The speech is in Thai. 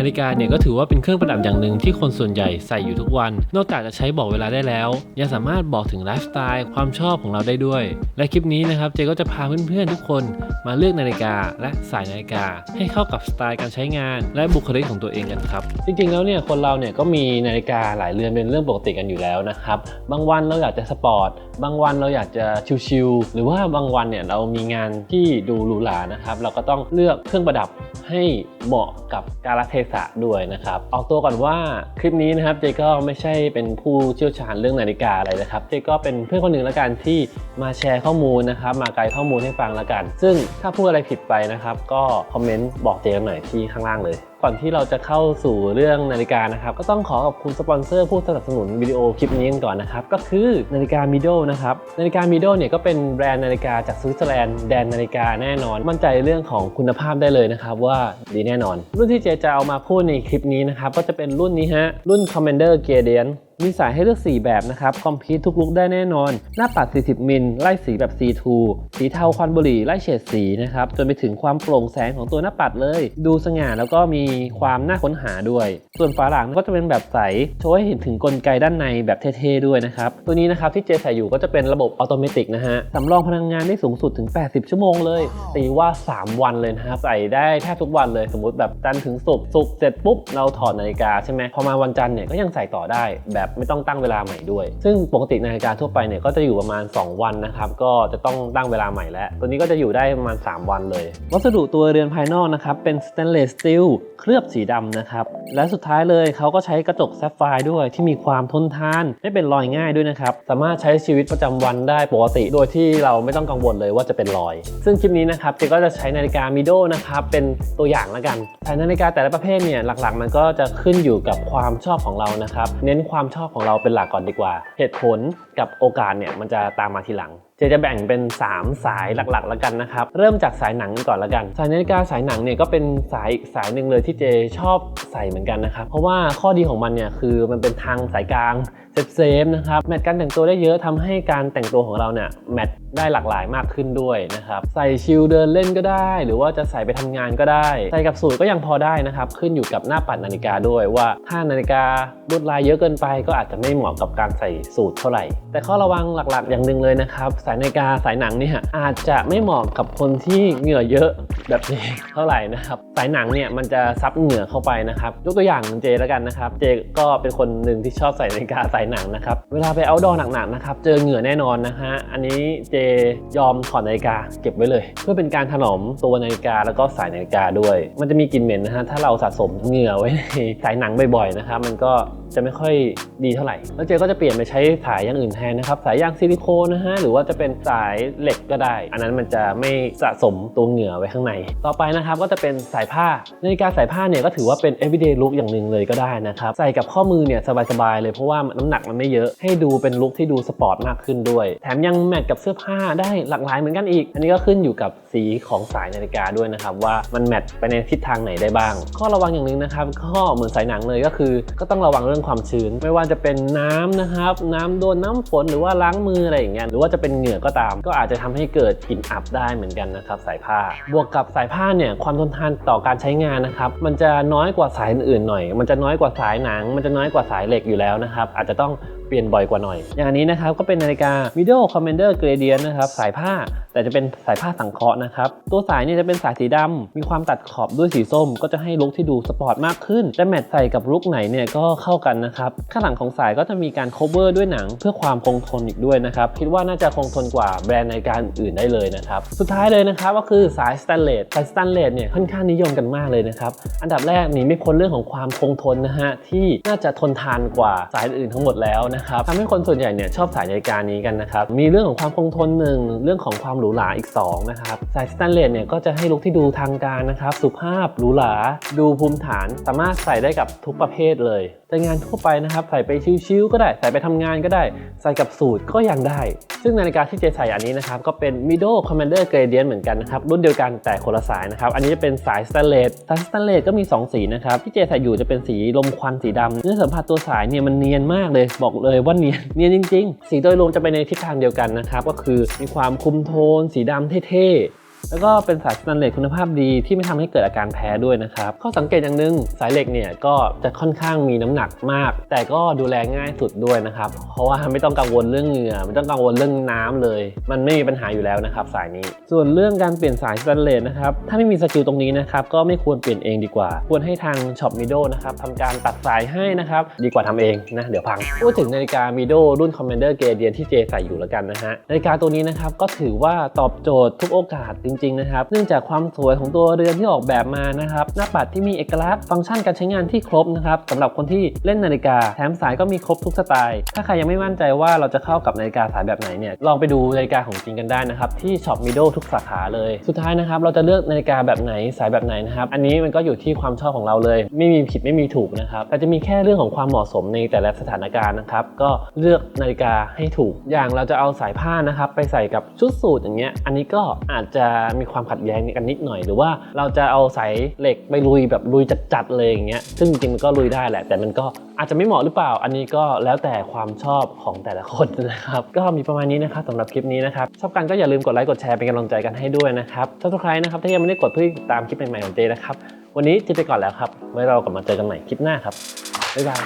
นาฬิกาเนี่ยก็ถือว่าเป็นเครื่องประดับอย่างหนึ่งที่คนส่วนใหญ่ใส่อยู่ทุกวัน นอกจากจะใช้บอกเวลาได้แล้ว ยังสามารถบอกถึงไลฟ์สไตล์ความชอบของเราได้ด้วย และคลิปนี้นะครับเจก็จะพาเพื่อนๆทุกคนมาเลือกนาฬิกาและสายนาฬิกา ให้เข้ากับสไตล์การใช้งาน และบุคลิกของตัวเองกันครับ จริงๆแล้วเนี่ยคนเราเนี่ยก็มีนาฬิกาหลายเรือนเป็นเรื่องปกติกันอยู่แล้วนะครับบางวันเราอยากจะสปอร์ตบางวันเราอยากจะชิลๆหรือว่าบางวันเนี่ยเรามีงานที่ดูหรูหรานะครับ เราก็ต้องเลือกเครื่องประดับให้เหมาะกับกาลเทศะด้วยนะครับ ออกตัวก่อนว่าคลิปนี้นะครับเจก็ไม่ใช่เป็นผู้เชี่ยวชาญเรื่องนาฬิกาอะไรนะครับเจก็เป็นเพื่อนคนหนึ่งแล้วกันที่มาแชร์ข้อมูลนะครับ มาไกด์ข้อมูลให้ฟังแล้วกัน ซึ่งถ้าพูดอะไรผิดไปนะครับ ก็คอมเมนต์บอกเจกันหน่อยที่ข้างล่างเลย ก่อนที่เราจะเข้าสู่เรื่องนาฬิกานะครับ ก็ต้องขอขอบคุณสปอนเซอร์ผู้สนับสนุนวิดีโอคลิปนี้กันก่อนนะครับ ก็คือนาฬิกามิโดนะครับ นาฬิกามิโดเนี่ยก็เป็นแบรนด์นาฬิกาจากสวิตเซอร์แลนด์แดนนาฬิกาแน่นอน มั่นใจเรื่องของคุณภาพได้เลยนะครับ ว่าดีแน่นอน รุ่นที่เจจะเอามาพูดในคลิปนี้นะครับก็จะเป็นรุ่นนี้ฮะรุ่น Commander Gradient มีสายให้เลือก 4 แบบนะครับ คอมพิวทุกลุกได้แน่นอน หน้าปัด 40 มิล ไล่สีแบบ C2 สีเทาควันบุหรี่ไล่เฉดสีนะครับ จนไปถึงความโปร่งแสงของตัวหน้าปัดเลย ดูสง่าแล้วก็มีความน่าค้นหาด้วย ส่วนฝาหลังก็จะเป็นแบบใส โชว์ให้เห็นถึงกลไกด้านในแบบเท่ๆด้วยนะครับ ตัวนี้นะครับที่เจใส่อยู่ก็จะเป็นระบบอัตโนมัตินะฮะสำรองพลังงานได้สูงสุดถึง 80 ชั่วโมงเลยตีว่า 3 วันเลยนะครับใส่ได้แทบทุกวันเลย สมมติแบบจันทร์ถึงศุกร์ศุกร์เสร็จปุ๊บเราถอดนาฬิกาใช่ไหมพอมาวันจันทร์เนี่ยก็ยังใส่ต่อได้แบบไม่ต้องตั้งเวลาใหม่ด้วย ซึ่งปกตินาฬิกาทั่วไปเนี่ยก็จะอยู่ประมาณ 2 วันนะครับ ก็จะต้องตั้งเวลาใหม่แล้ว ตัวนี้ก็จะอยู่ได้ประมาณ 3 วันเลย วัสดุตัวเรือนภายนอกนะครับ เป็นสแตนเลสสตีลเคลือบสีดำนะครับ และสุดท้ายเลยเขาก็ใช้กระจกแซฟไฟร์ด้วยที่มีความทนทาน ไม่เป็นรอยง่ายด้วยนะครับ สามารถใช้ชีวิตประจำวันได้ปกติ โดยที่เราไม่ต้องกังวลเลยว่าจะเป็นรอย ซึ่งคลิปนี้นะครับเจก็จะใช้นาฬิกามิโดนะครับเป็นตัวอย่างแล้วกันแต่นาฬิกาแต่ละประเภทเนี่ยหลักๆ มันก็จะขึ้นอยู่กับความชอบของเรานะครับ เน้นความชอบอบของเราเป็นหลักก่อนดีกว่า เหตุผลกับโอกาสเนี่ยมันจะตามมาทีหลังเจจะแบ่งเป็น 3 สายหลักๆ แล้วกันนะครับ เริ่มจากสายหนังก่อนแล้วกัน สายนาฬิกาสายหนังเนี่ยก็เป็นสายอีกสายหนึ่งเลยที่เจชอบใส่เหมือนกันนะครับ เพราะว่าข้อดีของมันเนี่ยคือมันเป็นทางสายกลางเซฟเซฟนะครับ แมทการแต่งตัวได้เยอะทำให้การแต่งตัวของเราเนี่ยแมทได้หลากหลายมากขึ้นด้วยนะครับใส่ชิลเดินเล่นก็ได้ หรือว่าจะใส่ไปทำงานก็ได้ ใส่กับสูทก็ยังพอได้นะครับ ขึ้นอยู่กับหน้าปัดนาฬิกาด้วยว่าถ้านาฬิกาลวดลายเยอะเกินไป ก็อาจจะไม่เหมาะกับการใส่สูทเท่าไหร่ แต่ข้อระวังหลักๆ อย่างหนึ่งเลยนะครับสายนาฬิกาสายหนังเนี่ยอาจจะไม่เหมาะกับคนที่เหงื่อเยอะแบบนี้เท่าไหร่นะครับสายหนังเนี่ยมันจะซับเหงื่อเข้าไปนะครับยกตัวอย่างเจแล้วกันนะครับ เจก็เป็นคนหนึ่งที่ชอบใส่นาฬิกาสายหนังนะครับเวลาไปเอาดอหนักๆนะครับเจอเหงื่อแน่นอนนะฮะอันนี้เจยอมถอดนาฬิกาเก็บไว้เลย เพื่อเป็นการถนอมตัวนาฬิกาแล้วก็สายนาฬิกาด้วย มันจะมีกลิ่นเหม็นนะฮะถ้าเราสะสมเหงื่อไว้ในสายหนังบ่อยๆนะครับมันก็ จะไม่ค่อยดีเท่าไหร่ แล้วเจก็จะเปลี่ยนไปใช้สายอย่างอื่นแทนนะครับ สายยางซิลิโคนนะฮะ หรือว่าจะเป็นสายเหล็กก็ได้ อันนั้นมันจะไม่สะสมตัวเหงื่อไว้ข้างใน ต่อไปนะครับก็จะเป็นสายผ้า นาฬิกาสายผ้าเนี่ยก็ถือว่าเป็น everyday look อย่างหนึ่งเลยก็ได้นะครับ ใส่กับข้อมือเนี่ยสบายๆเลยเพราะว่าน้ำหนักมันไม่เยอะ ให้ดูเป็นลุคที่ดูสปอร์ตมากขึ้นด้วย แถมยังแมทกับเสื้อผ้าได้หลากหลายเหมือนกันอีก อันนี้ก็ขึ้นอยู่กับสีของสายนาฬิกาด้วยนะครับว่ามันแมทไปในทิศทางไหนได้บ้าง ข้อระวังอย่างหนึ่งนะครับก็เหมือนสายหนังเลยก็คือ ก็ต้องระวังเรื่องความชื้น ไม่ว่าจะเป็นน้ำนะครับ น้ำโดนน้ำฝนหรือว่าล้างมืออะไรอย่างเงี้ยหรือว่าจะเป็นเหงื่อก็ตาม ก็อาจจะทำให้เกิดกลิ่นอับได้เหมือนกันนะครับสายผ้า บวกกับสายผ้าเนี่ยความทนทานต่อการใช้งานนะครับมันจะน้อยกว่าสายอื่นๆหน่อย มันจะน้อยกว่าสายหนัง มันจะน้อยกว่าสายเหล็กอยู่แล้วนะครับอาจจะต้องเปลี่ยนบ่อยกว่าหน่อย อย่างนนี้นะครับก็เป็นนาฬิกา Middle Commander Gradient นะครับสายผ้าแต่จะเป็นสายผ้าสังเคราะห์นะครับ ตัวสายเนี่ยจะเป็นสายสีดำมีความตัดขอบด้วยสีส้ม ก็จะให้ลุคที่ดูสปอร์ตมากขึ้นจะแมทใส่กับลุคไหนเนี่ยก็เข้ากันนะครับข้างหลังของสายก็จะมีการ cover ด้วยหนัง เพื่อความคงทนอีกด้วยนะครับคิดว่าน่าจะคงทนกว่าแบรนด์ในการอื่นได้เลยนะครับสุดท้ายเลยนะครับก็คือสายสแตนเลสสายสแตนเลสเนี่ยค่อนข้างนิยมกันมากเลยนะครับอันดับแรกหนีไม่พ้นเรื่องของความคงทนนะฮะที่น่าจะทนทานกว่าสายอื่นทั้งหมดแล้วนะครับทำให้คนส่วนใหญ่เนี่ยชอบสายนาฬิกานี้กันนะครับมีเรื่องของความคงทนหนึ่งเรื่องของความหรูหราอีกสองนะครับ สายสแตนเลสเนี่ยก็จะให้ลุคที่ดูทางการนะครับ สุภาพหรูหราดูภูมิฐาน สามารถใส่ได้กับทุกประเภทเลยแต่งานทั่วไปนะครับ ใส่ไปชิวๆก็ได้ ใส่ไปทำงานก็ได้ ใส่กับสูทก็ยังได้ ซึ่งนาฬิกาที่เจใส่อันนี้นะครับ ก็เป็น Mido Commander Gradient เหมือนกันนะครับ รุ่นเดียวกันแต่คนละสายนะครับ อันนี้จะเป็นสายสแตนเลสสายสแตนเลสก็มี 2 สีนะครับ ที่เจใส่อยู่จะเป็นสีลมควันสีดำเนื้อสัมผัสตัวสายเนี่ยมันเนียนมากเลย บอกเลยว่าเนียนเนียนจริง ๆ สีโดยรวมจะไปในทิศทางเดียวกันนะครับก็คือมีความคุมโทนนสีดำเท่ แล้วก็เป็นสายสแตนเลสคุณภาพดีที่ไม่ทำให้เกิดอาการแพ้ด้วยนะครับ ข้อสังเกตอย่างหนึ่งสายเหล็กเนี่ยก็จะค่อนข้างมีน้ำหนักมาก แต่ก็ดูแลง่ายสุดด้วยนะครับ เพราะว่าไม่ต้องกังวลเรื่องเหงื่อไม่ต้องกังวลเรื่องน้ำเลย มันไม่มีปัญหาอยู่แล้วนะครับ สายนี้ ส่วนเรื่องการเปลี่ยนสายสแตนเลสนะครับถ้าไม่มีสกิลตรงนี้นะครับก็ไม่ควรเปลี่ยนเองดีกว่า ควรให้ทางช็อปมิโดนะครับทำการตัดสายให้นะครับดีกว่าทำเองนะเดี๋ยวพังพูดถึงนาฬิกามิโดรุ่น Commander Gradient ที่เจใส่อยู่แล้วกันนะฮะนาฬิกาตัวนี้นะครับก็ถือว่าตอบโจทย์ทุกโอกาสจริงๆนะครับ เนื่องจากความสวยของตัวเรือนที่ออกแบบมานะครับ หน้าปัดที่มีเอกลักษณ์ฟังก์ชันการใช้งานที่ครบนะครับสำหรับคนที่เล่นนาฬิกาแถมสายก็มีครบทุกสไตล์ ถ้าใครยังไม่มั่นใจว่าเราจะเข้ากับนาฬิกาสายแบบไหนเนี่ยลองไปดูนาฬิกาของจริงกันได้นะครับที่ช็อปมิโดทุกสาขาเลย สุดท้ายนะครับเราจะเลือกนาฬิกาแบบไหนสายแบบไหนนะครับอันนี้มันก็อยู่ที่ความชอบของเราเลย ไม่มีผิดไม่มีถูกนะครับแต่จะมีแค่เรื่องของความเหมาะสมในแต่ละสถานการณ์นะครับก็เลือกนาฬิกาให้ถูก อย่างเราจะเอาสายผ้านะครับไปใส่กับชุดสูทอย่างเงี้ยอันนี้ก็อาจจะมีความขัดแย้งกันนิดหน่อย หรือว่าเราจะเอาสายเหล็กไปลุยแบบลุยจัดๆเลยอย่างเงี้ยซึ่งจริงๆมันก็ลุยได้แหละ แต่มันก็อาจจะไม่เหมาะหรือเปล่า อันนี้ก็แล้วแต่ความชอบของแต่ละคนนะครับก็มีประมาณนี้นะครับสำหรับคลิปนี้นะครับชอบกันก็อย่าลืมกดไลค์กดแชร์เป็นกำลังใจกันให้ด้วยนะครับถ้าทุกใครนะครับถ้ายังไม่ได้กดเพื่อติดตามคลิปใหม่ๆของเจนะครับวันนี้เจไปก่อนแล้วครับไว้เรากลับมาเจอกันใหม่คลิปหน้าครับบ๊ายบาย